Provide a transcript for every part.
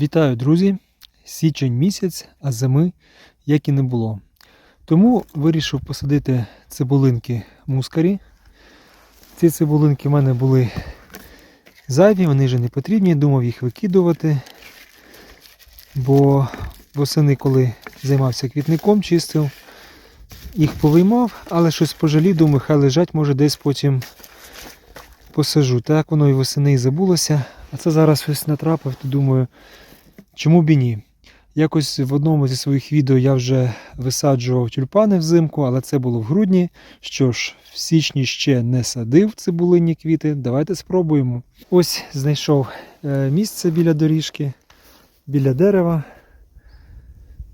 Вітаю, друзі! Січень місяць, а зими як і не було. Тому вирішив посадити цибулинки мускарі. Ці цибулинки в мене були зайві, вони вже не потрібні, думав їх викидувати. Бо восени, коли займався квітником, чистив, їх повиймав, але щось пожалів, думаю, хай лежать, може десь потім посажу. Так воно і восени і забулося. А це зараз ось натрапив, то думаю, чому б і ні. Якось в одному зі своїх відео я вже висаджував тюльпани взимку, але це було в грудні. Що ж, в січні ще не садив цибулинні квіти. Давайте спробуємо. Ось знайшов е, місце біля доріжки, біля дерева.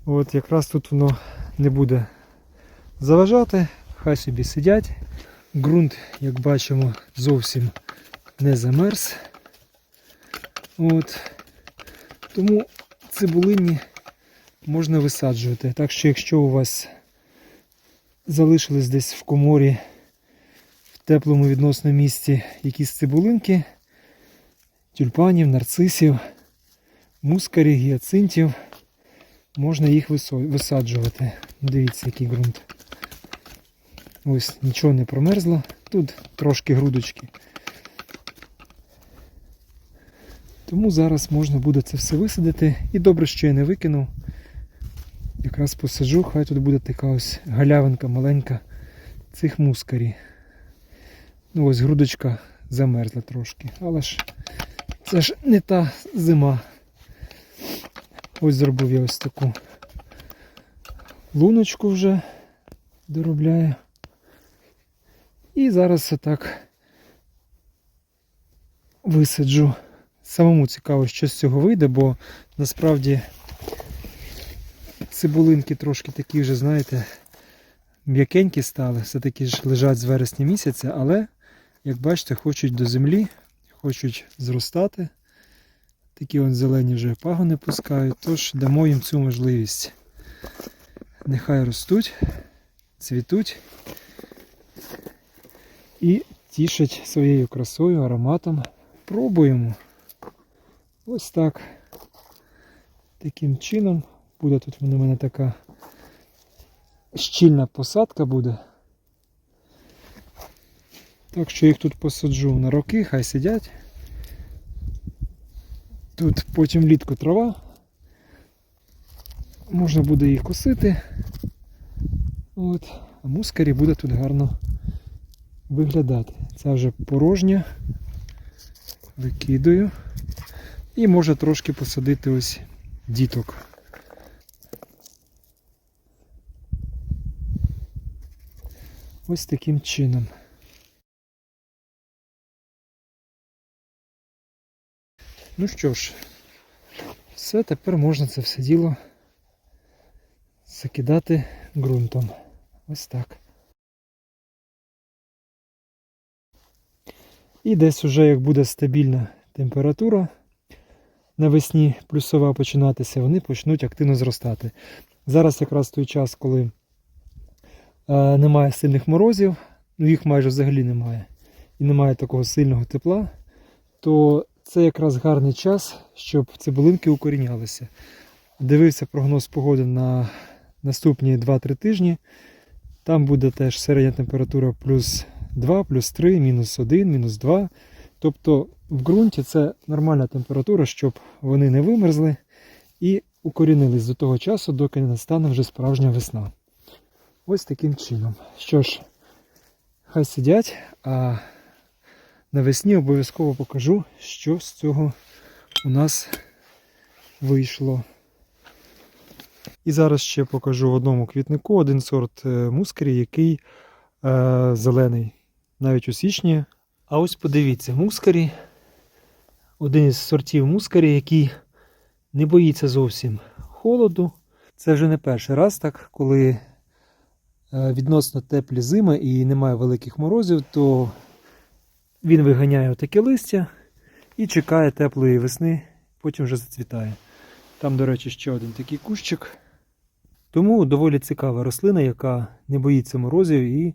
От якраз тут воно не буде заважати, хай собі сидять. Ґрунт, як бачимо, зовсім не замерз. От. Тому цибулинні можна висаджувати. Так що, якщо у вас залишились десь в коморі в теплому відносно місці якісь цибулинки, тюльпанів, нарцисів, мускарів, гіацинтів, можна їх висаджувати. Дивіться, який ґрунт. Ось нічого не промерзло. Тут трошки грудочки. Тому зараз можна буде це все висадити. І добре, що я не викинув. Якраз посаджу, хай тут буде така ось галявинка маленька цих мускарі. Ну ось грудочка замерзла трошки. Але ж це ж не та зима. Ось зробив я ось таку луночку вже доробляю. І зараз отак висаджу. Самому цікаво, що з цього вийде, бо насправді цибулинки трошки такі вже, знаєте, м'якенькі стали, все-таки ж лежать з вересня місяця, але, як бачите, хочуть до землі, хочуть зростати. Такі от зелені вже пагони пускають, тож дамо їм цю можливість. Нехай ростуть, цвітуть і тішать своєю красою, ароматом. Пробуємо. Ось так. Таким чином буде тут у мене така щільна посадка буде. Так що їх тут посаджу на роки, хай сидять. Тут потім влітку трава. Можна буде їх косити. От. А мускарі буде тут гарно виглядати. Це вже порожня. Викидаю. І може трошки посадити ось діток. Ось таким чином. Ну що ж, все, тепер можна це все діло закидати ґрунтом. Ось так. І десь уже як буде стабільна температура, навесні плюсова починатися, вони почнуть активно зростати. Зараз якраз той час, коли е, немає сильних морозів, ну їх майже взагалі немає, і немає такого сильного тепла, то це якраз гарний час, щоб цибулинки укорінялися. Дивився прогноз погоди на наступні 2-3 тижні. Там буде теж середня температура плюс 2, плюс 3, мінус 1, мінус 2. Тобто в ґрунті це нормальна температура, щоб вони не вимерзли і укорінились до того часу, доки не настане вже справжня весна. Ось таким чином. Що ж, хай сидять, а навесні обов'язково покажу, що з цього у нас вийшло. І зараз ще покажу в одному квітнику один сорт е, мускарі, який е, зелений навіть у січні. А ось подивіться, мускарі, один із сортів мускарі, який не боїться зовсім холоду. Це вже не перший раз так, коли е, відносно теплі зими і немає великих морозів, то він виганяє таке листя і чекає теплої весни, потім вже зацвітає. Там, до речі, ще один такий кущик. Тому доволі цікава рослина, яка не боїться морозів і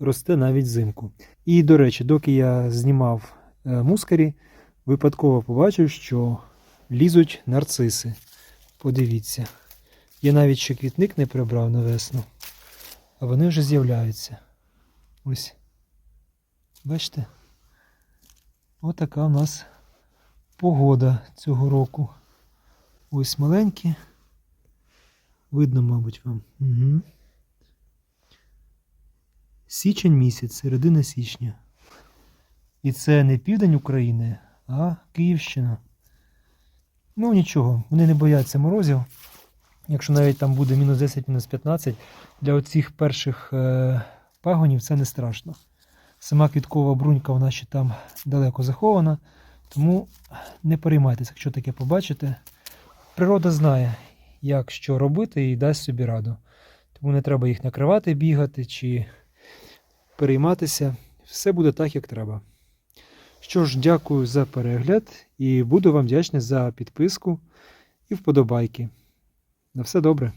росте навіть взимку. І, до речі, доки я знімав е, мускарі, випадково побачив, що лізуть нарциси. Подивіться. Я навіть ще квітник не прибрав на весну, а вони вже з'являються. Ось. Бачите? Отака у нас погода цього року. Ось маленькі. Видно, мабуть, вам. Угу. Січень місяць, середина січня. І це не південь України, а Київщина. Ну нічого, вони не бояться морозів. Якщо навіть там буде мінус 10, мінус 15, для оцих перших е, пагонів це не страшно. Сама квіткова брунька вона ще там далеко захована, тому не переймайтеся, якщо таке побачите. Природа знає, як що робити і дасть собі раду. Тому не треба їх накривати, бігати чи перейматися. Все буде так, як треба. Що ж, дякую за перегляд і буду вам вдячний за підписку і вподобайки. На все добре.